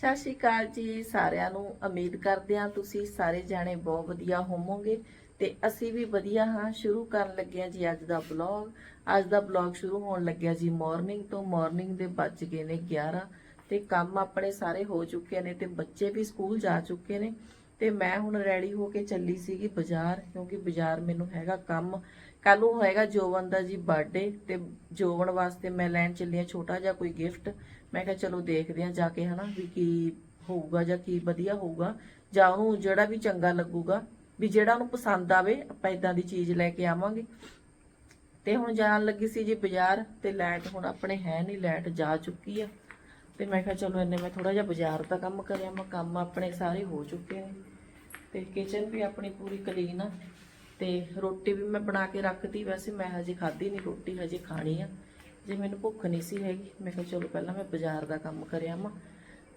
ਸਤਿ ਸ਼੍ਰੀ ਅਕਾਲ ਜੀ ਸਾਰਿਆਂ ਨੂੰ। ਉਮੀਦ ਕਰਦੇ ਹਾਂ ਤੁਸੀਂ ਸਾਰੇ ਜਾਣੇ ਬਹੁਤ ਵਧੀਆ ਹੋਵੋਗੇ ਤੇ ਅਸੀਂ ਵੀ ਵਧੀਆ ਹਾਂ। ਸ਼ੁਰੂ ਕਰਨ ਲੱਗੇ ਹਾਂ ਜੀ ਅੱਜ ਦਾ ਵਲੌਗ ਅੱਜ ਦਾ ਵਲੌਗ ਸ਼ੁਰੂ ਹੋਣ ਲੱਗਿਆ ਜੀ ਮਾਰਨਿੰਗ ਤੋਂ। ਮਾਰਨਿੰਗ ਦੇ ਵੱਜ ਗਏ ਨੇ 11 ਤੇ ਕੰਮ ਆਪਣੇ ਸਾਰੇ ਹੋ ਚੁੱਕੇ ਨੇ ਤੇ ਬੱਚੇ ਵੀ ਸਕੂਲ ਜਾ ਚੁੱਕੇ ਨੇ ਤੇ ਮੈਂ ਹੁਣ ਰੈਡੀ ਹੋ ਕੇ ਚੱਲੀ ਸੀਗੀ ਬਾਜ਼ਾਰ ਕਿਉਂਕਿ ਬਾਜ਼ਾਰ ਮੈਨੂੰ ਹੈਗਾ ਕੰਮ ਕੱਲ ਨੂੰ ਹੋਏਗਾ ਜੋਵਨ ਦਾ ਜੀ ਬਰਥਡੇ ਤੇ ਜੋਵਨ ਵਾਸਤੇ ਮੈਂ ਲੈਣ ਚੱਲੀ ਆ ਛੋਟਾ ਜਿਹਾ ਕੋਈ ਗਿਫਟ ਮੈਂ ਕਿਹਾ ਚਲੋ ਦੇਖਦੇ ਹਾਂ ਜਾ ਕੇ ਹਨਾ ਵੀ ਕੀ ਹੋਊਗਾ ਜਾਂ ਕੀ ਵਧੀਆ ਹੋਊਗਾ। ਜਾਂ ਉਹਨੂੰ ਜਿਹੜਾ ਵੀ ਚੰਗਾ ਲੱਗੂਗਾ, ਵੀ ਜਿਹੜਾ ਉਹਨੂੰ ਪਸੰਦ ਆਵੇ, ਆਪਾਂ ਇਦਾਂ ਦੀ ਚੀਜ਼ ਲੈ ਕੇ ਆਵਾਂਗੇ। ਤੇ ਹੁਣ ਜਾਣ ਲੱਗੀ ਸੀ ਜੀ ਬਾਜ਼ਾਰ ਤੇ ਲਾਈਟ ਹੁਣ ਆਪਣੇ ਹੈ ਨਹੀਂ ਲਾਈਟ ਜਾ ਚੁੱਕੀ ਆ। ਤੇ ਮੈਂ ਕਿਹਾ ਚਲੋ ਇੰਨੇ ਮੈਂ ਥੋੜਾ ਜਿਹਾ ਬਾਜ਼ਾਰ ਦਾ ਕੰਮ ਕਰਿਆ, ਮੈਂ ਕੰਮ ਆਪਣੇ ਸਾਰੇ ਹੋ ਚੁੱਕੇ ਨੇ। ਤੇ ਕਿਚਨ ਵੀ ਆਪਣੀ ਪੂਰੀ ਕਲੀਨ ਆ। ਤੇ ਰੋਟੀ ਵੀ ਮੈਂ ਬਣਾ ਕੇ ਰੱਖਤੀ, ਵੈਸੇ ਮੈਂ ਹਜੇ ਖਾਧੀ ਨਹੀਂ ਰੋਟੀ, ਹਜੇ ਖਾਣੀ ਆ। ਜੇ ਮੈਨੂੰ ਭੁੱਖ ਨਹੀਂ ਸੀ ਹੈਗੀ, ਮੈਂ ਕਿਹਾ ਚਲੋ ਪਹਿਲਾਂ ਮੈਂ ਬਾਜ਼ਾਰ ਦਾ ਕੰਮ ਕਰਿਆ ਮਾ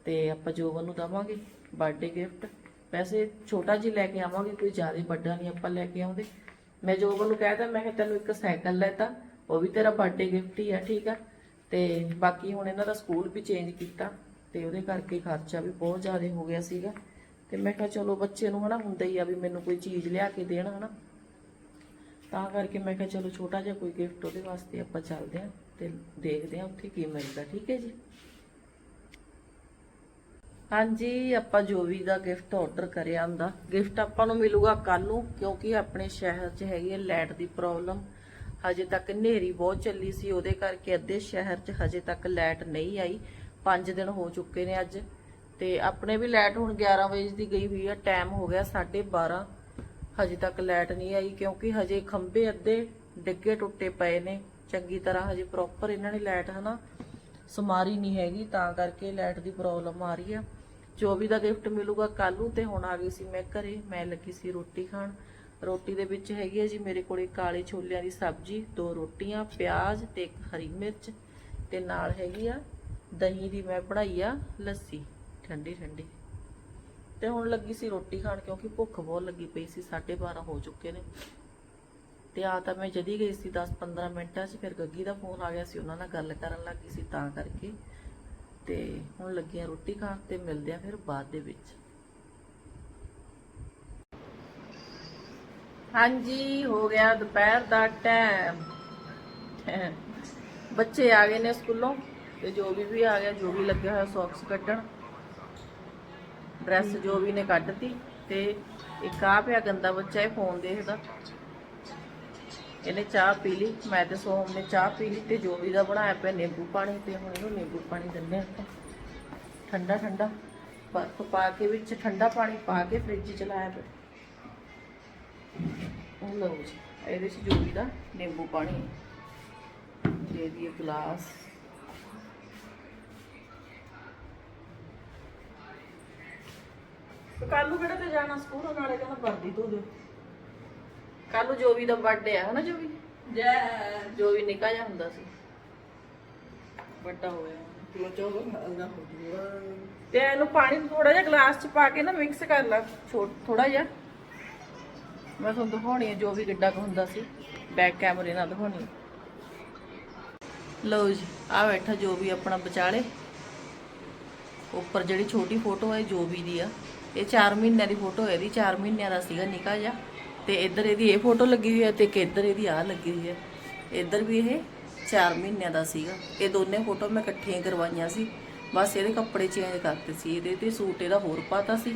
ਤੇ ਆਪਾਂ ਜੋਬਨ ਨੂੰ ਦਵਾਂਗੇ ਬਰਥਡੇ ਗਿਫਟ ਵੈਸੇ ਛੋਟਾ ਜਿਹਾ ਲੈ ਕੇ ਆਵਾਂਗੇ, ਕੋਈ ਜ਼ਿਆਦਾ ਵੱਡਾ ਨਹੀਂ ਆਪਾਂ ਲੈ ਕੇ ਆਉਂਦੇ। ਮੈਂ ਜੋਬਨ ਨੂੰ ਕਹਿਤਾ ਮੈਂ ਕਿਹਾ ਤੈਨੂੰ ਇੱਕ ਸਾਈਕਲ ਲੈਤਾ, ਉਹ ਵੀ ਤੇਰਾ ਬਰਥਡੇ ਗਿਫਟ ਹੀ ਆ, ਠੀਕ ਆ। ਤੇ ਬਾਕੀ ਹੁਣ ਇਹਨਾਂ ਦਾ ਸਕੂਲ ਵੀ ਚੇਂਜ ਕੀਤਾ ਤੇ ਉਹਦੇ ਕਰਕੇ ਖਰਚਾ ਵੀ ਬਹੁਤ ਜ਼ਿਆਦਾ ਹੋ ਗਿਆ ਸੀਗਾ। ਤੇ ਮੈਂ ਕਿਹਾ ਚਲੋ ਬੱਚੇ ਨੂੰ ਹਨਾ, ਹੁੰਦਾ ਹੀ ਆ ਵੀ ਮੈਨੂੰ ਕੋਈ ਚੀਜ਼ ਲਿਆ ਕੇ ਦੇਣ ਹਨਾ। ਤਾਂ ਕਰਕੇ ਮੈਂ ਕਿਹਾ ਚਲੋ ਛੋਟਾ ਜਿਹਾ ਕੋਈ ਗਿਫਟ ਉਹਦੇ ਵਾਸਤੇ ਆਪਾਂ ਚੱਲਦੇ ਆਂ ਤੇ ਦੇਖਦੇ ਆਂ ਉੱਥੇ ਕੀ ਮਿਲਦਾ, ਠੀਕ ਹੈ ਜੀ? ਹਾਂਜੀ, ਆਪਾਂ ਜੋ ਵੀ ਦਾ ਗਿਫਟ ਆਰਡਰ ਕਰਿਆ ਹੁੰਦਾ ਗਿਫਟ ਆਪਾਂ ਨੂੰ ਮਿਲੂਗਾ ਕੱਲ ਨੂੰ, ਕਿਉਂਕਿ ਆਪਣੇ ਸ਼ਹਿਰ 'ਚ ਹੈਗੀ ਹੈ ਲਾਈਟ ਦੀ ਪ੍ਰੋਬਲਮ ਹਜੇ ਤੱਕ ਹਨੇਰੀ ਬਹੁਤ ਚੱਲੀ ਸੀ, ਉਹਦੇ ਕਰਕੇ ਅੱਧੇ ਸ਼ਹਿਰ 'ਚ ਹਜੇ ਤੱਕ ਲਾਈਟ ਨਹੀਂ ਆਈ। 5 ਦਿਨ ਹੋ ਚੁੱਕੇ ਨੇ ਅੱਜ, ਤੇ ਆਪਣੇ ਵੀ ਲਾਈਟ ਹੁਣ 11 ਵਜੇ ਦੀ ਗਈ ਹੋਈ ਆ ਟਾਈਮ ਹੋ ਗਿਆ 12:30 ਹਜੇ ਤੱਕ ਲਾਈਟ ਨਹੀਂ ਆਈ ਕਿਉਂਕਿ ਹਜੇ ਖੰਭੇ ਅੱਧੇ ਡਿੱਗੇ ਟੁੱਟੇ ਪਏ ਨੇ। ਚੰਗੀ ਤਰ੍ਹਾਂ ਹਜੇ ਪ੍ਰੋਪਰ ਇਹਨਾਂ ਨੇ ਲਾਈਟ ਹਨਾ ਸਮਾਰੀ ਨਹੀਂ ਹੈਗੀ, ਤਾਂ ਕਰਕੇ ਲਾਈਟ ਦੀ ਪ੍ਰੋਬਲਮ ਆ ਰਹੀ ਆ। ਜੋ ਵੀ ਦਾ ਗਿਫਟ ਮਿਲੂਗਾ ਕੱਲ ਨੂੰ ਤੇ ਹੁਣ ਆ ਗਈ ਸੀ ਮੈਂ ਘਰੇ, ਮੈਂ ਲੱਗੀ ਸੀ ਰੋਟੀ ਖਾਣ। ਰੋਟੀ ਦੇ ਵਿੱਚ ਹੈਗੀ ਹੈ ਜੀ ਮੇਰੇ ਕੋਲੇ ਕਾਲੇ ਛੋਲਿਆਂ ਦੀ ਸਬਜ਼ੀ, ਦੋ ਰੋਟੀਆਂ, ਪਿਆਜ਼ ਤੇ ਇੱਕ ਹਰੀ ਮਿਰਚ ਤੇ ਨਾਲ ਹੈਗੀ ਆ ਦਹੀਂ ਦੀ ਮੈਂ ਬਣਾਈ ਆ ਲੱਸੀ ਠੰਡੀ ਠੰਡੀ ਤੇ ਹੁਣ ਲੱਗੀ ਸੀ ਰੋਟੀ ਖਾਣ ਕਿਉਂਕਿ ਭੁੱਖ ਬਹੁਤ ਲੱਗੀ ਪਈ ਸੀ 12:30 ਹੋ ਚੁੱਕੇ ਨੇ। ਤੇ ਆ ਤਾਂ ਮੈਂ ਜਦੀ ਗਈ ਸੀ 10-15 ਮਿੰਟਾਂ 'ਚ, ਫਿਰ ਗੱਗੀ ਦਾ ਫੋਨ ਆ ਗਿਆ ਸੀ, ਉਹਨਾਂ ਨਾਲ ਗੱਲ ਕਰਨ ਲੱਗੀ ਸੀ ਤਾਂ ਕਰਕੇ। ਤੇ ਹੁਣ ਲੱਗੀਆਂ ਰੋਟੀ ਖਾਣ ਤੇ ਮਿਲਦੇ ਆ ਫਿਰ ਬਾਅਦ ਦੇ ਵਿੱਚ। ਹਾਂਜੀ, ਹੋ ਗਿਆ ਦੁਪਹਿਰ ਦਾ ਟਾਈਮ। ਬੱਚੇ ਆ ਗਏ ਨੇ ਸਕੂਲੋਂ, ਤੇ ਜੋ ਵੀ ਵੀ ਆ ਗਿਆ, ਜੋ ਵੀ ਲੱਗਿਆ ਹੋਇਆ ਸੌਕਸ ਕੱਢਣ। ਡਰੈਸ ਜੋ ਵੀ ਨੇ ਕੱਢਤੀ ਤੇ ਇੱਕ ਆ ਪਿਆ ਗੰਦਾ ਬੱਚਾ ਇਹ ਫੋਨ ਦੇਖਦਾ। ਇਹਨੇ ਚਾਹ ਪੀ ਲਈ, ਮੈਂ ਤੇ ਸੋਮ ਨੇ ਚਾਹ ਪੀ ਲਈ ਤੇ ਜੋ ਵੀ ਦਾ ਬਣਾਇਆ ਪਿਆ ਨਿੰਬੂ ਪਾਣੀ ਤੇ ਹੁਣ ਇਹਨੂੰ ਨਿੰਬੂ ਪਾਣੀ ਦਿੰਦੇ ਆਪਾਂ। ਠੰਡਾ ਠੰਡਾ, ਬਰਫ ਪਾ ਕੇ ਵਿੱਚ ਠੰਡਾ ਪਾਣੀ ਪਾ ਕੇ ਫ੍ਰਿਜ 'ਚ ਲਾਇਆ ਪਿਆ। ਉਹ ਲਓ ਜੀ, ਇਹਦੇ 'ਚ ਜੋ ਵੀ ਦਾ ਨਿੰਬੂ ਪਾਣੀ। ਦੇ ਦੀ ਗਲਾਸ। ਕੱਲ ਨੂੰ ਕਿਹੜਾ ਤੇ ਜਾਣਾ ਸਕੂਲ? ਨਾਲੇ ਕਹਿੰਦਾ ਵਰਦੀ ਧੋ ਦਿਓ। ਕੱਲ ਨੂੰ ਜੋ ਵੀ ਦਾ ਬਰਥਡੇ ਆ ਹਨਾ ਜੋ ਵੀ ਜੈ ਜੋ ਵੀ ਨਿਕਾ ਜਾ ਹੁੰਦਾ ਸੀ। ਵੱਡਾ ਹੋ ਗਿਆ। ਤੇ ਇਹਨੂੰ ਪਾਣੀ ਥੋੜਾ ਜਿਹਾ ਗਲਾਸ ਚ ਪਾ ਕੇ ਨਾ ਮਿਕਸ ਕਰ ਲਾ ਥੋੜਾ ਜਿਹਾ। ਮੈਂ ਤੁਹਾਨੂੰ ਦਿਖਾਉਣੀ ਹੈ ਜੋ ਵੀ ਗੱਡਾ ਕੁ ਹੁੰਦਾ ਸੀ। ਬੈਕ ਕੈਮਰੇ ਨਾਲ ਦਿਖਾਉਣੀ। ਲਓ ਜੀ ਆ ਬੈਠਾ ਜੋ ਵੀ ਆਪਣਾ ਵਿਚਾਲੇ। ਉੱਪਰ ਜਿਹੜੀ ਛੋਟੀ ਫੋਟੋ ਹੈ ਜੋ ਵੀ ਦੀ ਆ। ਇਹ 4 ਮਹੀਨਿਆਂ ਦੀ ਫੋਟੋ ਹੈ ਇਹਦੀ 4 ਮਹੀਨਿਆਂ ਦਾ ਸੀਗਾ ਨਿਕਾ ਜਿਹਾ। ਤੇ ਇੱਧਰ ਇਹਦੀ ਇਹ ਫੋਟੋ ਲੱਗੀ ਹੋਈ ਹੈ ਤੇ ਇੱਕ ਇੱਧਰ ਇਹਦੀ ਆਹ ਲੱਗੀ ਹੋਈ ਹੈ। ਇੱਧਰ ਵੀ ਇਹ 4 ਮਹੀਨਿਆਂ ਦਾ ਸੀਗਾ। ਇਹ ਦੋਨੇ ਫੋਟੋ ਮੈਂ ਇਕੱਠੀਆਂ ਕਰਵਾਈਆਂ ਸੀ। ਬਸ ਇਹਦੇ ਕੱਪੜੇ ਚੇਂਜ ਕਰਤੇ ਸੀ। ਇਹਦੇ ਤੇ ਸੂਟ ਇਹਦਾ ਹੋਰ ਪਾਤਾ ਸੀ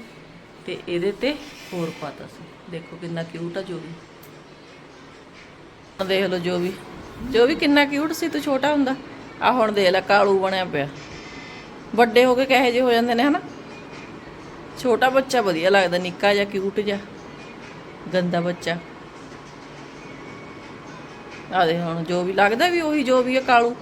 ਤੇ ਇਹਦੇ ਤੇ ਹੋਰ ਪਾਤਾ ਸੀ। ਦੇਖੋ ਕਿੰਨਾ ਕਿਊਟ ਆ ਜੋ ਵੀ। ਦੇਖ ਲਓ ਜੋ ਵੀ। ਜੋ ਵੀ ਕਿੰਨਾ ਕਿਊਟ ਸੀ ਤੂੰ ਛੋਟਾ ਹੁੰਦਾ। ਆ ਹੁਣ ਦੇਖ ਲੈ ਕਾਲੂ ਬਣਿਆ ਪਿਆ। ਵੱਡੇ ਹੋ ਕੇ ਕਹੇ ਜੇ ਹੋ ਜਾਂਦੇ ਨੇ, ਹਨਾ? ਛੋਟਾ ਬੱਚਾ ਵਧੀਆ ਲੱਗਦਾ, ਨਿੱਕਾ ਜਿਹਾ ਕਿਊਟ ਜਿਹਾ, ਗੰਦਾ ਬੱਚਾ। ਆ ਦੇ ਹੁਣ ਜੋ ਵੀ ਲੱਗਦਾ ਵੀ ਉਹੀ, ਜੋ ਵੀ ਹੈ ਕਾਲੂ।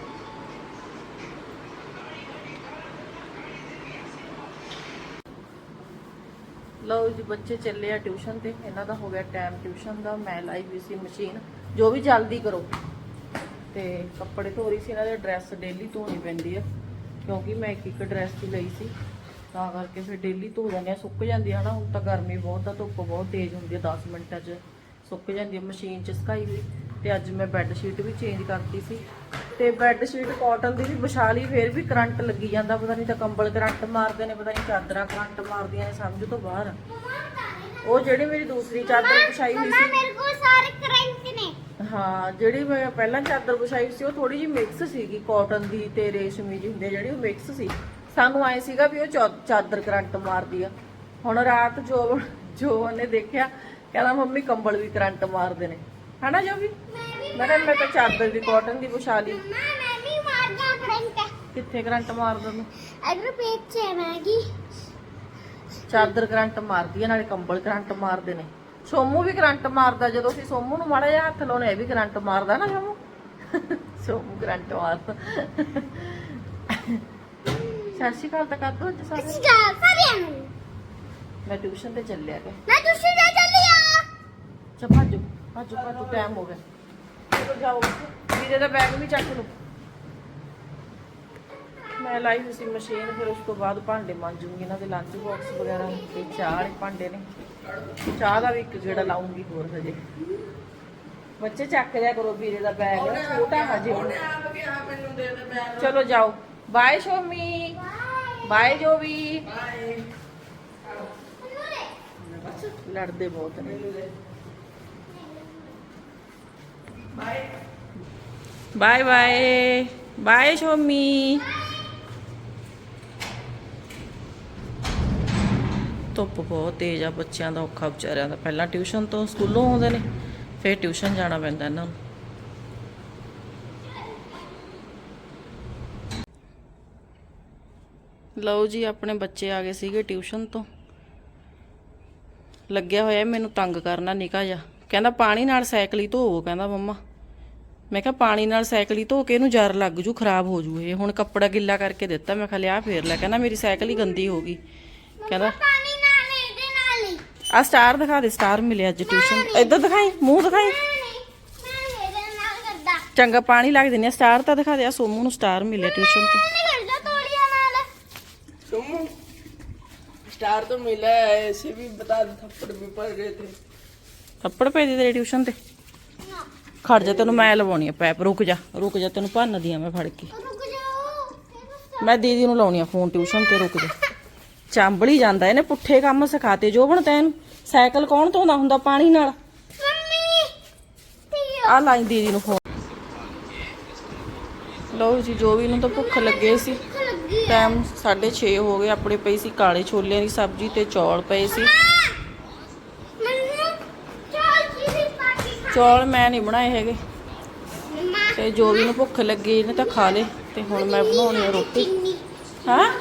ਲਓ ਜੀ, ਬੱਚੇ ਚੱਲੇ ਆ ਟਿਊਸ਼ਨ ਤੇ। ਇਹਨਾਂ ਦਾ ਹੋ ਗਿਆ ਟਾਈਮ ਟਿਊਸ਼ਨ ਦਾ। ਮੈਂ ਲਾਈ ਵੀ ਸੀ ਮਸ਼ੀਨ। ਜੋ ਵੀ ਜਲਦੀ ਕਰੋ। ਤੇ ਕੱਪੜੇ ਧੋ ਰਹੀ ਸੀ ਇਹਨਾਂ ਦੇ, ਡਰੈਸ ਡੇਲੀ ਧੋਣੀ ਪੈਂਦੀ ਆ। ਕਿਉਂਕਿ ਮੈਂ ਇੱਕ ਇੱਕ ਡਰੈਸ ਹੀ ਲਈ ਸੀ। ਤਾਂ ਕਰਕੇ ਫਿਰ ਡੇਲੀ ਧੋ ਜਾਂਦੇ ਆ ਸੁੱਕ ਜਾਂਦੀ ਆ ਨਾ ਹੁਣ ਤਾਂ ਗਰਮੀ ਬਹੁਤ ਆ ਧੁੱਪ ਬਹੁਤ ਤੇਜ਼ ਹੁੰਦੀ ਆ 10 ਮਿੰਟਾਂ 'ਚ ਸੁੱਕ ਜਾਂਦੀ ਆ ਮਸ਼ੀਨ 'ਚ ਸੁਕਾਈ ਹੋਈ ਤੇ ਅੱਜ ਮੈਂ ਬੈੱਡ ਸ਼ੀਟ ਵੀ ਚੇਂਜ ਕਰਤੀ ਸੀ ਤੇ ਬੈੱਡ ਸ਼ੀਟ ਕਾਟਨ ਦੀ ਵੀ ਵਿਛਾ ਲਈ ਫੇਰ ਵੀ ਕਰੰਟ ਲੱਗੀ ਜਾਂਦਾ ਪਤਾ ਨਹੀਂ ਤਾਂ ਕੰਬਲ ਕਰੰਟ ਮਾਰਦੇ ਨੇ ਪਤਾ ਨਹੀਂ ਚਾਦਰਾਂ ਕਰੰਟ ਮਾਰਦੀਆਂ ਨੇ ਸਮਝ ਤੋਂ ਬਾਹਰ। ਉਹ ਜਿਹੜੀ ਮੇਰੀ ਦੂਸਰੀ ਚਾਦਰ ਵਿਛਾਈ ਹੋਈ ਸੀ। ਮੇਰੇ ਕੋਲ ਸਾਰੇ ਕਰੰਟ ਨੇ। ਹਾਂ ਜਿਹੜੀ ਮੈਂ ਪਹਿਲਾਂ ਚਾਦਰ ਵਿਛਾਈ ਸੀ ਉਹ ਥੋੜੀ ਜਿਹੀ ਮਿਕਸ ਸੀਗੀ ਕਾਟਨ ਦੀ ਤੇ ਰੇਸ਼ਮੀ ਦੀ ਹੁੰਦੀ ਜਿਹੜੀ ਉਹ ਮਿਕਸ ਸੀ। ਸਾਨੂੰ ਆਏ ਸੀਗਾ ਵੀ ਉਹ ਚਾ- ਚਾਦਰ ਕਰੰਟ ਮਾਰਦੀ ਆ। ਹੁਣ ਰਾਤ ਜੋ ਜੋ ਨੇ ਦੇਖਿਆ, ਕਹਿੰਦਾ ਮੰਮੀ ਕੰਬਲ ਵੀ ਕਰੰਟ ਮਾਰਦੇ ਨੇ। ਹਨਾ ਜੋ ਵੀ ਮੈਂ ਕਿਹਾ ਮੈਂ ਤਾਂ ਚਾਦਰ ਵੀ ਕਾਟਨ ਦੀ ਵਿਛਾ ਲਈ। ਮੰਮਾ ਮੈਂ ਵੀ ਮਾਰ ਗਿਆ ਕਰੰਟ ਕਿੱਥੇ ਕਰੰਟ ਮਾਰਦਾ ਨੂੰ ਅਗਰ ਪੇਟ ਚ ਹੈ ਚਾਦਰ ਕਰੰਟ ਮਾਰਦੀ ਆ, ਨਾਲੇ ਕੰਬਲ ਕਰੰਟ ਮਾਰਦੇ ਨੇ। ਸੋਮੂ ਵੀ ਕਰੰਟ ਮਾਰਦਾ, ਜਦੋਂ ਅਸੀਂ ਸੋਮੂ ਨੂੰ ਮਾੜਾ ਜਿਹਾ ਹੱਥ ਲਾਉਣੇ, ਇਹ ਵੀ ਕਰੰਟ ਮਾਰਦਾ ਨਾ ਸੋਮੂ? ਸੋਮੂ ਕਰੰਟ ਮਾਰਦਾ। ਸਤਿ ਸ਼੍ਰੀ ਅਕਾਲ ਤਾਂ ਕਰ ਦੋ ਅੱਜ ਸਾਰੇ। ਅਸੀਂ ਜਾ ਸਾਰਿਆਂ ਨੂੰ। ਮੈਂ ਟਿਊਸ਼ਨ ਤੇ ਚੱਲਿਆ ਗਿਆ ਮੈਂ ਤੁਸੀਂ ਜਾ ਚੱਲਿਆ ਚਾ ਭਾਜੋ ਭਾਜੋ ਭਾਜੋ ਟਾਈਮ ਹੋ ਗਿਆ। ਚਲੋ ਜਾਓ ਵੀਰੇ ਦਾ ਬੈਗ ਵੀ ਚੱਕ ਲਓ। ਮੈਂ ਲਾਈ ਹੋਈ ਸੀ ਮਸ਼ੀਨ ਫਿਰ ਉਸ ਤੋਂ ਬਾਅਦ ਭਾਂਡੇ ਮਾਂਜੂਗੀ ਇਹਨਾਂ ਦੇ ਲੰਚ ਬਾਕਸ ਵਗੈਰਾ ਤੇ ਚਾਹ ਵਾਲੇ ਭਾਂਡੇ ਨੇ। ਚਾਹ ਦਾ ਵੀ ਇੱਕ ਗੇੜਾ ਲਾਉਂਗੀ ਹੋਰ ਹਜੇ। ਬੱਚੇ ਚੱਕ ਲਿਆ ਕਰੋ ਵੀਰੇ ਦਾ ਬੈਗ ਛੋਟਾ ਹਜੇ। ਚਲੋ ਜਾਓ। ਬਾਏ ਸ਼ੋਮੀ। ਬਾਏ ਜੋਵੀ। ਲੜਦੇ ਬਹੁਤ ਨੇ। Bye bye. ਬਾਏ ਸ਼ੋਮੀ। ਧੁੱਪ ਬਹੁਤ ਤੇਜ਼ ਆ, ਬੱਚਿਆਂ ਦਾ ਔਖਾ ਵਿਚਾਰਿਆਂ ਦਾ। ਪਹਿਲਾਂ ਟਿਊਸ਼ਨ ਤੋਂ ਸਕੂਲੋਂ ਆਉਂਦੇ ਨੇ, ਫਿਰ ਟਿਊਸ਼ਨ ਜਾਣਾ ਪੈਂਦਾ ਇਹਨਾਂ ਨੂੰ। ਲਓ ਜੀ ਆਪਣੇ ਬੱਚੇ ਆ ਗਏ ਸੀਗੇ ਟਿਊਸ਼ਨ ਤੋਂ। ਲੱਗਿਆ ਹੋਇਆ ਮੈਨੂੰ ਤੰਗ ਕਰਨਾ ਨਿਕਾ ਜਾ ਕਹਿੰਦਾ ਪਾਣੀ ਨਾਲ ਸਾਈਕਲ ਹੀ ਧੋਵੋ ਕਹਿੰਦਾ ਮੰਮਾ। ਮੈਂ ਕਿਹਾ ਪਾਣੀ ਨਾਲ ਸਾਈਕਲ ਹੀ ਧੋ ਕੇ ਇਹਨੂੰ ਜਰ ਲੱਗ ਜੂ ਖਰਾਬ ਹੋ ਜੂ ਇਹ। ਹੁਣ ਕੱਪੜਾ ਗਿੱਲਾ ਕਰਕੇ ਦਿੱਤਾ ਮੈਂ ਕਿਹਾ ਲਿਆ ਫੇਰ ਲੈ। ਕਹਿੰਦਾ ਮੇਰੀ ਸਾਈਕਲ ਹੀ ਗੰਦੀ ਹੋ ਗਈ। ਕਹਿੰਦਾ ਪਾਣੀ ਨਾਲ ਇਹਦੇ ਨਾਲ ਹੀ। ਆ ਸਟਾਰ ਦਿਖਾ ਦੇ ਸਟਾਰ ਮਿਲਿਆ ਅੱਜ ਟਿਊਸ਼ਨ। ਇੱਧਰ ਦਿਖਾਈ ਮੂੰਹ ਦਿਖਾਈ। ਚੰਗਾ ਪਾਣੀ ਲੱਗ ਦਿੰਨੇ ਸਟਾਰ ਤਾਂ ਦਿਖਾ ਦੇ ਆ ਸੋਮੂ ਨੂੰ ਸਟਾਰ ਮਿਲਿਆ ਟਿਊਸ਼ਨ ਤੋਂ ਮੈਂ ਕਰਦਾ ਤੋੜੀਆਂ ਨਾਲ तुम स्टार तो मिला है ऐसे भी बता दो थप्पड़ भी पड़ गए थे ਥੱਪੜ ਪੈ ਦੇ ਤੇਰੇ ਟਿਊਸ਼ਨ ਤੇ ਖੜ ਜਾ ਤੈਨੂੰ ਮੈਂ ਲਵਾਉਣੀ ਆ ਪੈਪ ਰੁਕ ਜਾ ਰੁਕ ਜਾ ਤੈਨੂੰ ਭੰਨਦੀ ਆ ਮੈਂ ਫੜ ਕੇ ਰੁਕ ਜਾਓ ਮੈਂ ਦੀਦੀ ਨੂੰ ਲਾਉਣੀ ਆ ਫੋਨ ਟਿਊਸ਼ਨ ਤੇ ਰੁਕ ਜਾ ਚਾਂਬਲੀ ਜਾਂਦਾ ਇਹਨੇ ਪੁੱਠੇ ਕੰਮ ਸਿਖਾਤੇ ਜੋ ਬਣ ਤੈਨੂੰ ਸਾਈਕਲ ਕੌਣ ਧੋਂਦਾ ਹੁੰਦਾ ਪਾਣੀ ਨਾਲ ਮੰਮੀ ਤੇ ਆ ਲਾਈ ਦੀਦੀ ਨੂੰ ਫੋਨ ਲਓ ਜੀ ਜੋ ਵੀ ਨੂੰ ਤਾਂ ਭੁੱਖ ਲੱਗੇ ਸੀ ਭੁੱਖ ਲੱਗੀ ਟਾਈਮ 6:30 ਹੋ ਗਏ ਆਪਣੇ ਪਈ ਸੀ ਕਾਲੇ ਛੋਲਿਆਂ ਦੀ ਸਬਜ਼ੀ ਤੇ ਚੌਲ ਪਏ ਸੀ। ਚਾਲ ਮੈਂ ਨਹੀਂ ਬਣਾਏ ਹੈਗੇ। ਤੇ ਜੋ ਵੀ ਨੂੰ ਭੁੱਖ ਲੱਗੀ ਇਹਨੇ ਤਾਂ ਖਾ ਲੇ ਤੇ ਹੁਣ ਮੈਂ ਬਣਾਉਣੀ ਆ ਰੋਟੀ। ਹਾਂ?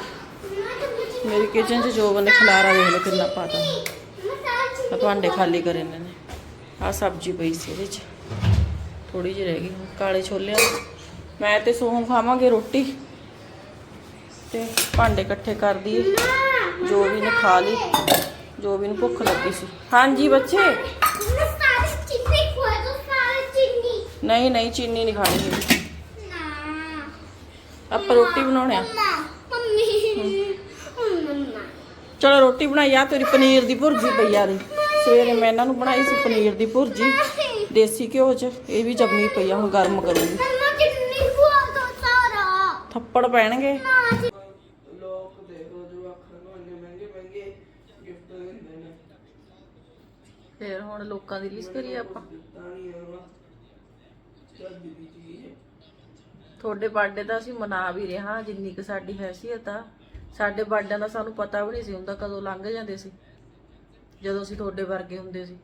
ਤਾਂ ਮੇਰੀ ਕਿਚਨ 'ਚ ਜੋ ਬੰਦੇ ਖਲਾਰਾ ਦੇਖ ਲਓ ਕਿੰਨਾ ਪਾਤਾ ਆ ਭਾਂਡੇ ਖਾਲੀ ਕਰੇ ਇਹਨਾਂ ਨੇ। ਆ ਸਬਜ਼ੀ ਪਈ ਸੀ ਇਹਦੇ 'ਚ। ਥੋੜੀ ਜਿਹੀ ਰਹਿ ਗਈ ਕਾਲੇ ਛੋਲਿਆਂ ਦੀ। ਮੈਂ ਤੇ ਸੋਹਮ ਖਾਵਾਂਗੇ ਰੋਟੀ। ਤੇ ਭਾਂਡੇ ਇਕੱਠੇ ਕਰ ਦਈਏ। ਜੋ ਵੀ ਨੇ ਖਾ ਲਈ ਜੋ ਵੀ ਨੂੰ ਭੁੱਖ ਲੱਗੀ ਸੀ। ਹਾਂਜੀ ਬੱਚੇ? ਮੈਂ ਸਾਰੇ ਚੀਨੀ ਖਵਾ ਦੋ ਸਾਰੇ ਚੀਨੀ। ਨਹੀਂ ਨਹੀਂ ਚੀਨੀ ਨਹੀਂ ਖਾਣੀ ਹੈਗੀ। ਨਾ ਆਪਾਂ ਰੋਟੀ ਬਣਾਉਣੇ ਆ। ਚਲੋ ਰੋਟੀ ਬਣਾਈ ਆ ਤੇਰੀ ਪਨੀਰ ਦੀ ਭੁਰਜੀ ਪਈ ਆ ਦੀ ਸਵੇਰੇ ਮੈਂ ਇਹਨਾਂ ਨੂੰ ਬਣਾਈ ਸੀ ਪਨੀਰ ਦੀ ਭੁਰਜੀ। ਦੇਸੀ ਘਿਓ 'ਚ ਇਹ ਵੀ ਜੰਮੀ ਪਈ ਆ ਹੁਣ ਗਰਮ ਕਰੂੰਗੀ। ਮੰਮਾ ਚੀਨੀ ਖਵਾ ਦੋ ਸਾਰਾ। ਥੱਪੜ ਪੈਣਗੇ। ਫਿਰ ਹੁਣ ਲੋਕਾਂ ਦੀ ਰੀਸ ਕਰੀਏ ਆਪਾਂ। ਤੁਹਾਡੇ ਬਰਥਡੇ ਦਾ ਅਸੀਂ ਮਨਾ ਵੀ ਰਹੇ ਜਿੰਨੀ ਕਿ ਸਾਡੀ ਹੈਸੀਅਤ ਆ। ਸਾਡੇ ਬਰਥਡੇ ਦਾ ਸਾਨੂੰ ਪਤਾ ਵੀ ਨਹੀਂ ਸੀ ਹੁੰਦਾ ਕਦੋਂ ਲੰਘ ਜਾਂਦੇ ਸੀ, ਜਦੋਂ ਅਸੀਂ ਤੁਹਾਡੇ ਵਰਗੇ ਹੁੰਦੇ ਸੀ।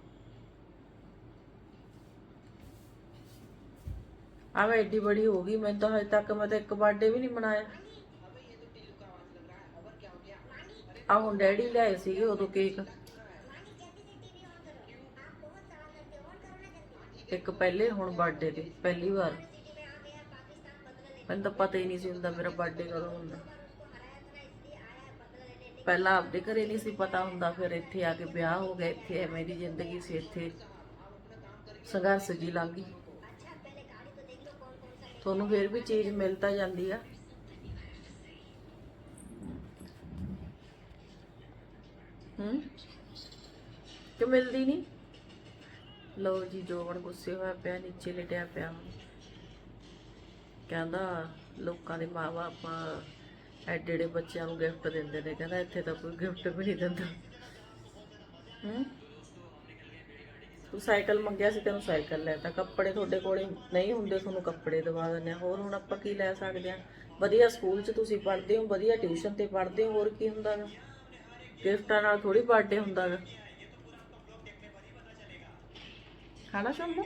ਆ ਏਡੀ ਬੜੀ ਹੋ ਗਈ ਮੈਂ ਤਾਂ ਹਜੇ ਤੱਕ ਮੈਂ ਤਾਂ ਇੱਕ ਬਰਥਡੇ ਵੀ ਨਹੀਂ ਮਨਾਇਆ। ਆ ਹੁਣ ਡੈਡੀ ਲਿਆਏ ਸੀਗੇ ਉਦੋਂ ਕੇਕ ਇੱਕ ਪਹਿਲੇ, ਹੁਣ ਬਰਥਡੇ ਤੇ, ਪਹਿਲੀ ਵਾਰ। ਮੈਨੂੰ ਤਾਂ ਪਤਾ ਹੀ ਨਹੀਂ ਸੀ ਹੁੰਦਾ ਮੇਰਾ ਬਰਥਡੇ ਕਦੋਂ ਹੁੰਦਾ। ਪਹਿਲਾਂ ਆਪਦੇ ਘਰੇ ਨਹੀਂ ਸੀ ਪਤਾ ਹੁੰਦਾ, ਫਿਰ ਇੱਥੇ ਆ ਕੇ ਵਿਆਹ ਹੋ ਗਿਆ, ਇੱਥੇ ਐਵੇਂ ਜ਼ਿੰਦਗੀ ਸੀ, ਇੱਥੇ ਸੰਘਰਸ਼ ਜੀ ਲੰਘ ਗਈ। ਤੁਹਾਨੂੰ ਫਿਰ ਵੀ ਚੀਜ਼ ਮਿਲ ਤਾਂ ਜਾਂਦੀ ਆ। ਹੂੰ? ਕਿ ਮਿਲਦੀ ਨਹੀਂ? ਲਓ ਜੀ ਜੋਬਨ ਗੁੱਸੇ ਹੋਇਆ ਪਿਆ, ਨੀਚੇ ਲਟਿਆ ਪਿਆ। ਕਹਿੰਦਾ, ਲੋਕਾਂ ਦੇ ਮਾਪੇ ਐਡੇ ਐਡੇ ਬੱਚਿਆਂ ਨੂੰ ਗਿਫਟ ਦਿੰਦੇ ਨੇ। ਕਹਿੰਦਾ, ਇੱਥੇ ਤਾਂ ਕੋਈ ਗਿਫਟ ਵੀ ਨਹੀਂ ਦਿੰਦਾ। ਹੂੰ? ਤੂੰ ਸਾਈਕਲ ਮੰਗਿਆ ਸੀ, ਤੈਨੂੰ ਸਾਈਕਲ ਲੈ ਲੈਤਾ। ਕੱਪੜੇ ਤੁਹਾਡੇ ਕੋਲੇ ਨਹੀਂ ਹੁੰਦੇ, ਤੁਹਾਨੂੰ ਕੱਪੜੇ ਦਵਾ ਦਿੰਦੇ ਆ। ਹੋਰ ਹੁਣ ਆਪਾਂ ਕੀ ਲੈ ਸਕਦੇ ਆ? ਵਧੀਆ ਸਕੂਲ 'ਚ ਤੁਸੀਂ ਪੜ੍ਹਦੇ ਹੋ, ਵਧੀਆ ਟਿਊਸ਼ਨ ਤੇ ਪੜ੍ਹਦੇ ਹੋ, ਹੋਰ ਕੀ ਹੁੰਦਾ ਗਾ ਗਿਫਟਾਂ ਨਾਲ ਥੋੜੀ ਬਰਥਡੇ ਹੁੰਦਾ ਗਾ ਖਾਣਾ ਸ਼ੰਭੂ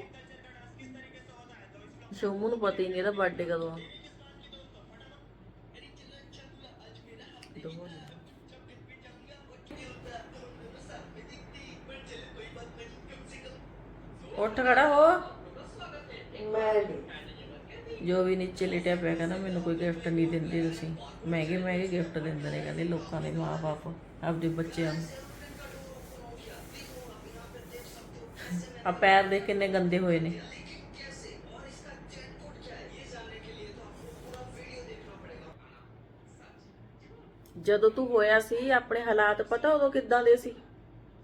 ਸ਼ੰਭੂ ਨੂੰ ਪਤਾ ਹੀ ਨਹੀਂ ਇਹਦਾ ਬਰਥਡੇ ਕਦੋਂ ਆ। ਉੱਠ ਖੜਾ ਹੋ। ਮੈਂ ਜੋ ਵੀ ਨੀਚੇ ਲੇਟਿਆ ਪਿਆ ਕਹਿੰਦਾ ਮੈਨੂੰ ਕੋਈ ਗਿਫਟ ਨਹੀਂ ਦਿੰਦੇ ਤੁਸੀਂ। ਮਹਿੰਗੇ ਮਹਿੰਗੇ ਗਿਫਟ ਦਿੰਦੇ ਨੇ ਕਹਿੰਦੇ ਲੋਕਾਂ ਦੇ ਮਾਪੇ ਆਪਦੇ ਬੱਚਿਆਂ ਨੂੰ। ਆ ਪੈਰ ਦੇ ਕਿੰਨੇ ਗੰਦੇ ਹੋਏ ਨੇ। ਜਦੋਂ ਤੂੰ ਹੋਇਆ ਸੀ, ਆਪਣੇ ਹਾਲਾਤ ਪਤਾ ਉਦੋਂ ਕਿੱਦਾਂ ਦੇ ਸੀ?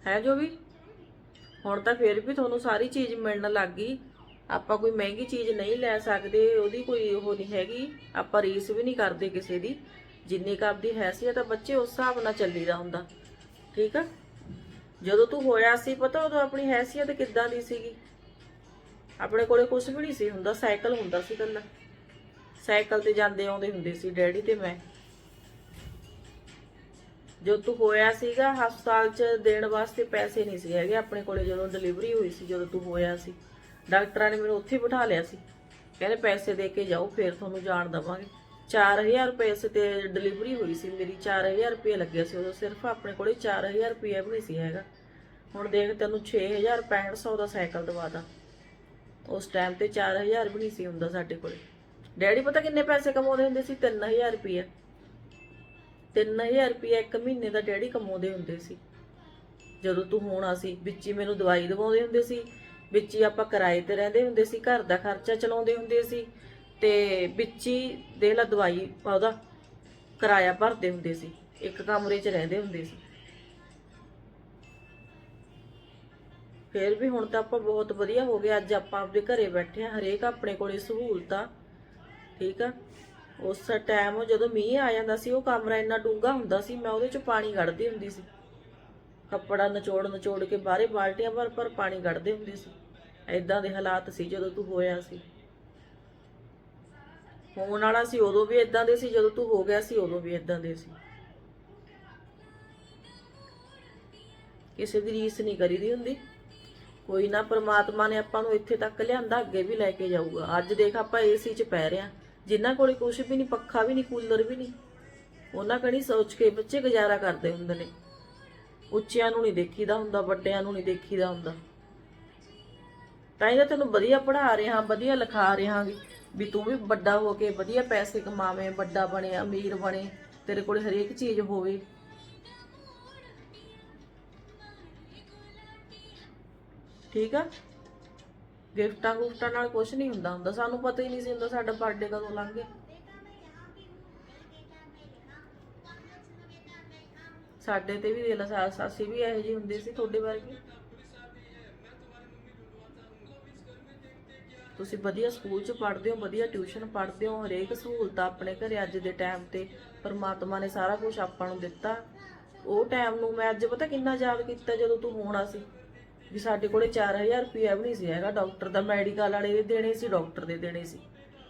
ਹੈ ਜੋ ਵੀ ਹੁਣ ਤਾਂ ਫਿਰ ਵੀ ਤੁਹਾਨੂੰ ਸਾਰੀ ਚੀਜ਼ ਮਿਲਣ ਲੱਗ ਗਈ। ਆਪਾਂ ਕੋਈ ਮਹਿੰਗੀ ਚੀਜ਼ ਨਹੀਂ ਲੈ ਸਕਦੇ, ਉਹਦੀ ਕੋਈ ਉਹ ਨਹੀਂ ਹੈਗੀ। ਆਪਾਂ ਰੀਸ ਵੀ ਨਹੀਂ ਕਰਦੇ ਕਿਸੇ ਦੀ। ਜਿੰਨੀ ਕੁ ਆਪਦੀ ਹੈਸੀਅਤ ਆ ਬੱਚੇ, ਉਸ ਹਿਸਾਬ ਨਾਲ ਚੱਲੀਦਾ ਹੁੰਦਾ। ਠੀਕ ਆ? ਜਦੋਂ ਤੂੰ ਹੋਇਆ ਸੀ, ਪਤਾ ਉਦੋਂ ਆਪਣੀ ਹੈਸੀਅਤ ਕਿੱਦਾਂ ਦੀ ਸੀਗੀ? ਆਪਣੇ ਕੋਲੇ ਕੁਝ ਵੀ ਨਹੀਂ ਸੀ ਹੁੰਦਾ, ਸਾਈਕਲ ਹੁੰਦਾ ਸੀ ਕੱਲਾ ਸਾਈਕਲ ਤੇ ਜਾਂਦੇ ਆਉਂਦੇ ਹੁੰਦੇ ਸੀ, ਡੈਡੀ ਤੇ ਮੈਂ। ਜੋ ਤੂੰ ਹੋਇਆ ਸੀਗਾ ਹਸਪਤਾਲ 'ਚ ਦੇਣ ਵਾਸਤੇ ਪੈਸੇ ਨਹੀਂ ਸੀ ਹੈਗੇ ਆਪਣੇ ਕੋਲੇ, ਜਦੋਂ ਡਿਲੀਵਰੀ ਹੋਈ ਸੀ, ਜਦੋਂ ਤੂੰ ਹੋਇਆ ਸੀ। ਡਾਕਟਰਾਂ ਨੇ ਮੈਨੂੰ ਉੱਥੇ ਬਿਠਾ ਲਿਆ ਸੀ। ਕਹਿੰਦੇ ਪੈਸੇ ਦੇ ਕੇ ਜਾਓ, ਫਿਰ ਤੁਹਾਨੂੰ ਜਾਣ ਦਵਾਂਗੇ। 4000 ਰੁਪਏ ਸੇ ਤੇ ਡਿਲੀਵਰੀ ਹੋਈ ਸੀ, ਮੇਰੀ 4000 ਰੁਪਏ ਲੱਗਿਆ ਸੀ ਉਦੋਂ, ਸਿਰਫ ਆਪਣੇ ਕੋਲੇ 4000 ਰੁਪਏ ਵੀ ਨਹੀਂ ਸੀ ਹੈਗਾ। ਹੁਣ ਦੇਖ ਤੈਨੂੰ 6000 6500 ਦਾ ਸਾਈਕਲ ਦਵਾਦਾ ਉਸ ਟਾਈਮ ਤੇ 4000 ਵੀ ਨਹੀਂ ਸੀ ਹੁੰਦਾ ਸਾਡੇ ਕੋਲੇ। ਡੈਡੀ ਪਤਾ ਕਿੰਨੇ ਪੈਸੇ ਕਮਾਉਂਦੇ ਹੁੰਦੇ ਸੀ? 3000 ਰੁਪਏ 3000 ਰੁਪਏ ਇੱਕ ਮਹੀਨੇ ਦਾ ਡੈਡੀ ਕਮਾਉਂਦੇ ਹੁੰਦੇ ਸੀ। ਜਦੋਂ ਤੂੰ ਹੋਣਾ ਸੀ ਵਿੱਚ ਹੀ ਮੈਨੂੰ ਦਵਾਈ ਦਵਾਉਂਦੇ ਹੁੰਦੇ ਸੀ, ਵਿੱਚ ਹੀ ਆਪਾਂ ਕਿਰਾਏ ਤੇ ਰਹਿੰਦੇ ਹੁੰਦੇ ਸੀ, ਘਰ ਦਾ ਖਰਚਾ ਚਲਾਉਂਦੇ ਹੁੰਦੇ ਸੀ ਤੇ ਵਿੱਚ ਹੀ ਦੇਖ ਲਾ ਦਵਾਈ ਉਹਦਾ, ਕਿਰਾਇਆ ਭਰਦੇ ਹੁੰਦੇ ਸੀ, ਇੱਕ ਕਮਰੇ 'ਚ ਰਹਿੰਦੇ ਹੁੰਦੇ ਸੀ। ਫਿਰ ਵੀ ਹੁਣ ਤਾਂ ਆਪਾਂ ਬਹੁਤ ਵਧੀਆ ਹੋ ਗਏ, ਅੱਜ ਆਪਾਂ ਆਪਣੇ ਘਰੇ ਬੈਠੇ ਆ ਹਰੇਕ ਆਪਣੇ ਕੋਲੇ ਸਹੂਲਤਾਂ, ਠੀਕ ਆ? ਉਸ ਟਾਈਮ ਜਦੋਂ ਮੀਂਹ ਆ ਜਾਂਦਾ ਸੀ, ਉਹ ਕਮਰਾ ਇੰਨਾ ਡੂੰਘਾ ਹੁੰਦਾ ਸੀ, ਮੈਂ ਉਹਦੇ 'ਚ ਪਾਣੀ ਕੱਢਦੀ ਹੁੰਦੀ ਸੀ। ਕੱਪੜਾ ਨਚੋੜ ਨਚੋੜ ਕੇ ਬਾਹਰੇ ਬਾਲਟੀਆਂ ਭਰ ਭਰ ਪਾਣੀ ਕੱਢਦੇ ਹੁੰਦੇ ਸੀ। ਐਦਾਂ ਦੇ ਹਾਲਾਤ ਸੀ ਜਦੋਂ ਤੂੰ ਹੋਇਆ ਸੀ। ਹੋਣ ਵਾਲਾ ਸੀ, ਉਦੋਂ ਵੀ ਇਦਾਂ ਦੇ ਸੀ, ਜਦੋਂ ਤੂੰ ਹੋ ਗਿਆ ਸੀ, ਉਦੋਂ ਵੀ ਇਦਾਂ ਦੇ ਸੀ। ਕਿਸੇ ਦੀ ਰੀਸ ਨਹੀਂ ਕਰੀਦੀ ਹੁੰਦੀ। ਕੋਈ ਨਾ, ਪ੍ਰਮਾਤਮਾ ਨੇ ਆਪਾਂ ਨੂੰ ਇੱਥੇ ਤੱਕ ਲਿਆਂਦਾ, ਅੱਗੇ ਵੀ ਲੈ ਕੇ ਜਾਊਗਾ। ਅੱਜ ਦੇਖ ਆਪਾਂ ਏਸੀ 'ਚ ਪੈ ਰਿਆਂ ਜਿਨ੍ਹਾਂ ਕੋਲੇ ਕੁਝ ਵੀ ਨਹੀਂ, ਪੱਖਾ ਵੀ ਨਹੀਂ, ਕੂਲਰ ਵੀ ਨਹੀਂ, ਉਹਨਾਂ ਕਣੀ ਸੋਚ ਕੇ ਬੱਚੇ ਗੁਜ਼ਾਰਾ ਕਰਦੇ ਹੁੰਦੇ ਨੇ। ਉੱਚਿਆਂ ਨੂੰ ਨਹੀਂ ਦੇਖੀਦਾ ਹੁੰਦਾ, ਵੱਡਿਆਂ ਨੂੰ ਨਹੀਂ ਦੇਖੀਦਾ ਹੁੰਦਾ। ਤਾਂ ਇਹਦਾ ਤੈਨੂੰ ਵਧੀਆ ਪੜ੍ਹਾ ਰਿਹਾ ਵਧੀਆ ਲਿਖਾ ਰਿਹਾ ਵੀ ਵੀ ਤੂੰ ਵੀ ਵੱਡਾ ਹੋ ਕੇ ਵਧੀਆ ਪੈਸੇ ਕਮਾਵੇਂ, ਵੱਡਾ ਬਣੇ, ਅਮੀਰ ਬਣੇ, ਤੇਰੇ ਕੋਲ ਹਰੇਕ ਚੀਜ਼ ਹੋਵੇ। ਠੀਕ ਆ? ਗਿਫਟਾਂ ਗੁਫਟਾਂ ਨਾਲ ਕੁਝ ਨਹੀਂ ਹੁੰਦਾ ਹੁੰਦਾ, ਸਾਨੂੰ ਪਤਾ ਹੀ ਨਹੀਂ ਸੀ ਹੁੰਦਾ ਸਾਡਾ ਬਰਥਡੇ ਕਦੋਂ ਲੰਘ ਗਿਆ ਸਾਡੇ ਤੇ ਵੀ ਦੇ ਲਾ ਅਸੀਂ ਵੀ ਇਹੋ ਜਿਹੇ ਹੁੰਦੇ ਸੀ ਤੁਹਾਡੇ ਵਰਗੇ। ਤੁਸੀਂ ਵਧੀਆ ਸਕੂਲ 'ਚ ਪੜ੍ਹਦੇ ਹੋ, ਵਧੀਆ ਟਿਊਸ਼ਨ ਪੜ੍ਹਦੇ ਹੋ, ਹਰੇਕ ਸਹੂਲਤ ਆਪਣੇ ਘਰੇ ਅੱਜ ਦੇ ਟਾਈਮ ਤੇ ਪਰਮਾਤਮਾ ਨੇ ਸਾਰਾ ਕੁਝ ਆਪਾਂ ਨੂੰ ਦਿੱਤਾ। ਉਹ ਟਾਈਮ ਨੂੰ ਮੈਂ ਅੱਜ ਪਤਾ ਕਿੰਨਾ ਯਾਦ ਕੀਤਾ ਜਦੋਂ ਤੂੰ ਹੋਣਾ ਸੀ? ਵੀ ਸਾਡੇ ਕੋਲੇ 4000 ਰੁਪਏ ਵੀ ਨਹੀਂ ਸੀ ਹੈਗਾ। ਡਾਕਟਰ ਦਾ ਮੈਡੀਕਲ ਵਾਲੇ ਦੇ ਦੇਣੇ ਸੀ ਡਾਕਟਰ ਦੇ ਦੇਣੇ ਸੀ।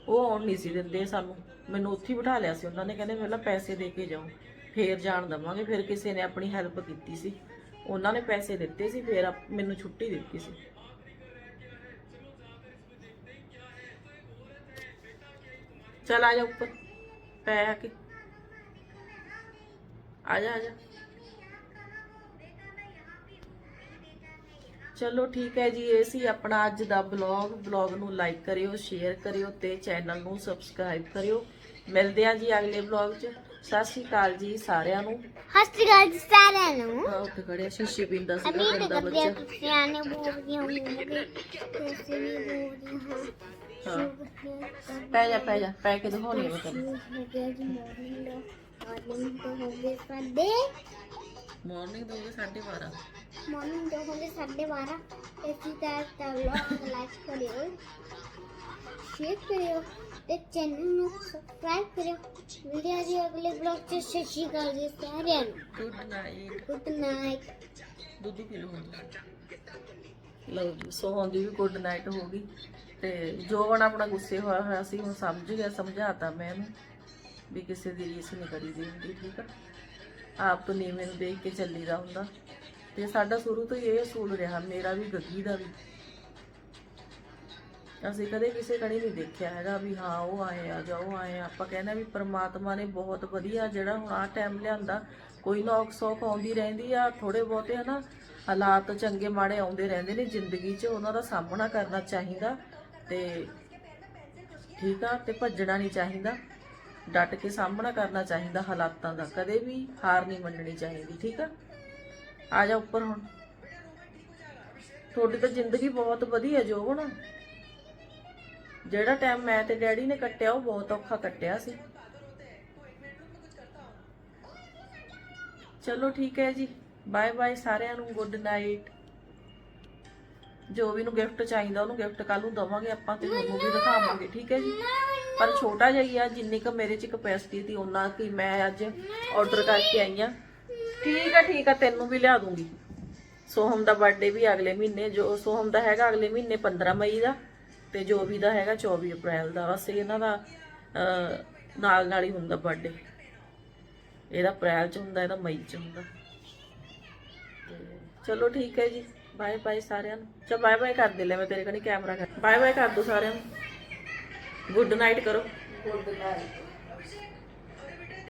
ਉਹ ਆਉਣ ਨਹੀਂ ਸੀ ਦਿੰਦੇ ਸਾਨੂੰ। ਮੈਨੂੰ ਉੱਥੇ ਹੀ ਬਿਠਾ ਲਿਆ ਸੀ। ਉਹਨਾਂ ਨੇ ਕਹਿੰਦੇ ਪਹਿਲਾਂ ਪੈਸੇ ਦੇ ਕੇ ਜਾਓ ਫੇਰ ਜਾਣ ਦਵਾਂਗੇ। ਫਿਰ ਕਿਸੇ ਨੇ ਆਪਣੀ ਹੈਲਪ ਕੀਤੀ ਸੀ। ਉਹਨਾਂ ਨੇ ਪੈਸੇ ਦਿੱਤੇ ਸੀ, ਫਿਰ ਆਪ- ਮੈਨੂੰ ਛੁੱਟੀ ਦਿੱਤੀ ਸੀ। ਚਲ ਆ ਜਾ ਉੱਪਰ ਪੈ ਆ ਕੇ। ਆ ਜਾ ਆ ਜਾ। ਚਲੋ ਠੀਕ ਹੈ ਜੀ ਇਹ ਸੀ ਆਪਣਾ ਅੱਜ ਦਾ ਬਲੌਗ ਬਲੌਗ ਨੂੰ ਲਾਈਕ ਕਰਿਓ ਸ਼ੇਅਰ ਕਰਿਓ ਤੇ ਚੈਨਲ ਨੂੰ ਸਬਸਕ੍ਰਾਈਬ ਕਰਿਓ। ਮਿਲਦੇ ਹਾਂ ਜੀ ਅਗਲੇ ਬਲੌਗ 'ਚ। ਸਤਿ ਸ਼੍ਰੀ ਅਕਾਲ ਜੀ ਸਾਰਿਆਂ ਨੂੰ। ਹਸਤੀ ਗੱਲ ਸਾਰਿਆਂ ਨੂੰ। ਆਹ ਉੱਠ ਖੜਿਆ ਸ਼ੀਸ਼ੇ ਪੀਂਦਾ ਸੀਗਾ ਅਮੀਰ ਕਰਦੇ ਬੱਚਾ। ਕੁੱਤਿਆਂ ਨੇ ਬੋਲਦੀਆਂ ਹੋਣਗੇ ਤੇ ਅਸੀਂ ਵੀ ਬੋਲਦੇ ਹਾਂ ਹਾਂ। ਪੈ ਜਾ ਪੈ ਜਾ ਪੈ ਕੇ ਦਿਖਾਉਣੀ ਆ ਮੈਂ ਤੈਨੂੰ ਹੋ ਗਿਆ ਜੀ ਮਾਰਨਿੰਗ ਦਾ ਮਾਰਨਿੰਗ ਤੋਂ ਹੋ ਗਏ ਸਾਡੇ ਮਾਰਨਿੰਗ ਦੋ 12:30 ਮਾਰਨਿੰਗ ਤੋਂ ਹੋ ਗਏ ਸਾਡੇ 12 ਇਸੇ ਤਰ੍ਹਾਂ ਦਾ ਵਲੌਗ ਲਾਈਕ ਕਰਿਓ ਸ਼ੇਅਰ ਕਰਿਓ ਤੇ ਚੈਨਲ ਨੂੰ ਸਬਸਕ੍ਰਾਈਬ ਕਰਿਓ ਮਿਲਦੇ ਜੀ ਅਗਲੇ ਵਲੌਗ ਚ ਸਤਿ ਸ਼੍ਰੀ ਅਕਾਲ ਜੀ ਸਾਰਿਆਂ ਨੂੰ ਗੁੱਡ ਨਾਈਟ ਗੁੱਡ ਨਾਈਟ ਦੁੱਧ ਪੀ ਲਓ ਤੇ ਜੋਵਨ ਆਪਣਾ ਗੁੱਸੇ ਹੋਇਆ ਹੋਇਆ ਸੀ ਹੁਣ ਸਮਝ ਗਿਆ, ਸਮਝਾਤਾ ਮੈਂ ਇਹਨੂੰ ਵੀ ਕਿਸੇ ਦੀ ਰੀਸ ਨਹੀਂ ਕਰੀ ਦੀ ਹੁੰਦੀ, ਠੀਕ ਆ? ਆਪ ਤੋਂ ਨੀਵੇਂ ਨੂੰ ਦੇਖ ਕੇ ਚੱਲੀਦਾ ਹੁੰਦਾ। ਤੇ ਸਾਡਾ ਸ਼ੁਰੂ ਤੋਂ ਹੀ ਇਹ ਅਸੂਲ ਰਿਹਾ, ਮੇਰਾ ਵੀ, ਗੱਗੀ ਦਾ ਵੀ। ਅਸੀਂ ਕਦੇ ਕਿਸੇ ਕਣੀ ਨਹੀਂ ਦੇਖਿਆ ਹੈਗਾ ਵੀ ਹਾਂ, ਉਹ ਆਏ ਆ ਜਾਂ ਉਹ ਆਏ ਆ। ਆਪਾਂ ਕਹਿੰਦੇ ਵੀ ਪ੍ਰਮਾਤਮਾ ਨੇ ਬਹੁਤ ਵਧੀਆ ਜਿਹੜਾ ਹੁਣ ਆ ਟਾਈਮ ਲਿਆਂਦਾ, ਕੋਈ ਨਾ ਔਖ ਸੌਖ ਆਉਂਦੀ ਰਹਿੰਦੀ ਆ ਥੋੜੇ ਬਹੁਤੇ ਹਨਾ, ਹਾਲਾਤ ਚੰਗੇ ਮਾੜੇ ਆਉਂਦੇ ਰਹਿੰਦੇ ਨੇ ਜ਼ਿੰਦਗੀ 'ਚ, ਉਹਨਾਂ ਦਾ ਸਾਹਮਣਾ ਕਰਨਾ ਚਾਹੀਦਾ। ਤੇ ਠੀਕ ਆ, ਤੇ ਭੱਜਣਾ ਨਹੀਂ ਚਾਹੀਦਾ। ਡਟ ਕੇ ਸਾਹਮਣਾ ਕਰਨਾ ਚਾਹੀਦਾ ਹਾਲਾਤਾਂ ਦਾ। ਕਦੇ ਵੀ ਹਾਰ ਨਹੀਂ ਮੰਨਣੀ ਚਾਹੀਦੀ, ਠੀਕ ਆ? ਆ ਜਾ ਉੱਪਰ ਹੁਣ। ਤੁਹਾਡੀ ਤਾਂ ਜ਼ਿੰਦਗੀ ਬਹੁਤ ਵਧੀਆ ਜੋਬਨ। ਜਿਹੜਾ ਟਾਈਮ ਮੈਂ ਤੇ ਡੈਡੀ ਨੇ ਕੱਟਿਆ, ਉਹ ਬਹੁਤ ਔਖਾ ਕੱਟਿਆ ਸੀ। ਚਲੋ ਠੀਕ ਹੈ ਜੀ। ਬਾਏ ਬਾਏ ਸਾਰਿਆਂ ਨੂੰ। ਗੁੱਡ ਨਾਈਟ ਜੋ ਵੀ ਨੂੰ ਗਿਫਟ ਚਾਹੀਦਾ ਉਹਨੂੰ ਗਿਫਟ ਕੱਲ ਨੂੰ ਦਵਾਂਗੇ ਆਪਾਂ ਤੇ ਤੁਹਾਨੂੰ ਵੀ ਦਿਖਾਵਾਂਗੇ ਠੀਕ ਹੈ ਜੀ? ਪਰ ਛੋਟਾ ਜਿਹਾ ਹੀ ਆ ਜਿੰਨੀ ਕ ਮੇਰੇ ਚ ਕਪੈਸਿਟੀ ਸੀ ਉਹਨਾਂ ਕੀ ਮੈਂ ਅੱਜ ਆਰਡਰ ਕਰਕੇ ਆਈ ਆ ਠੀਕ ਆ ਠੀਕ ਆ ਤੈਨੂੰ ਵੀ ਲਿਆ ਦੂੰਗੀ। ਸੋਹਮ ਦਾ ਬਰਥਡੇ ਵੀ ਅਗਲੇ ਮਹੀਨੇ ਜੋ ਸੋਹਮ ਦਾ ਹੈਗਾ ਅਗਲੇ ਮਹੀਨੇ 15 ਮਈ ਦਾ ਤੇ ਜੋ ਵੀ ਦਾ ਹੈਗਾ 24 ਅਪ੍ਰੈਲ ਦਾ। ਬਸ ਇਹਨਾਂ ਦਾ ਨਾਲ ਨਾਲ ਹੀ ਹੁੰਦਾ ਬਰਥਡੇ ਇਹਦਾ ਅਪ੍ਰੈਲ ਚ ਹੁੰਦਾ ਇਹਦਾ ਮਈ ਚ ਹੁੰਦਾ। ਚਲੋ ਠੀਕ ਹੈ ਜੀ। ਬਾਏ ਬਾਏ ਸਾਰਿਆਂ ਨੂੰ। ਚਲ ਬਾਏ ਬਾਏ ਕਰ ਦੇ ਲੈ ਮੈਂ ਤੇਰੇ ਕਣੀ ਕੈਮਰਾ ਕਰ। ਬਾਏ ਬਾਏ ਕਰ ਦੋ ਸਾਰਿਆਂ ਨੂੰ। ਗੁੱਡ ਨਾਈਟ ਕਰੋ। Good night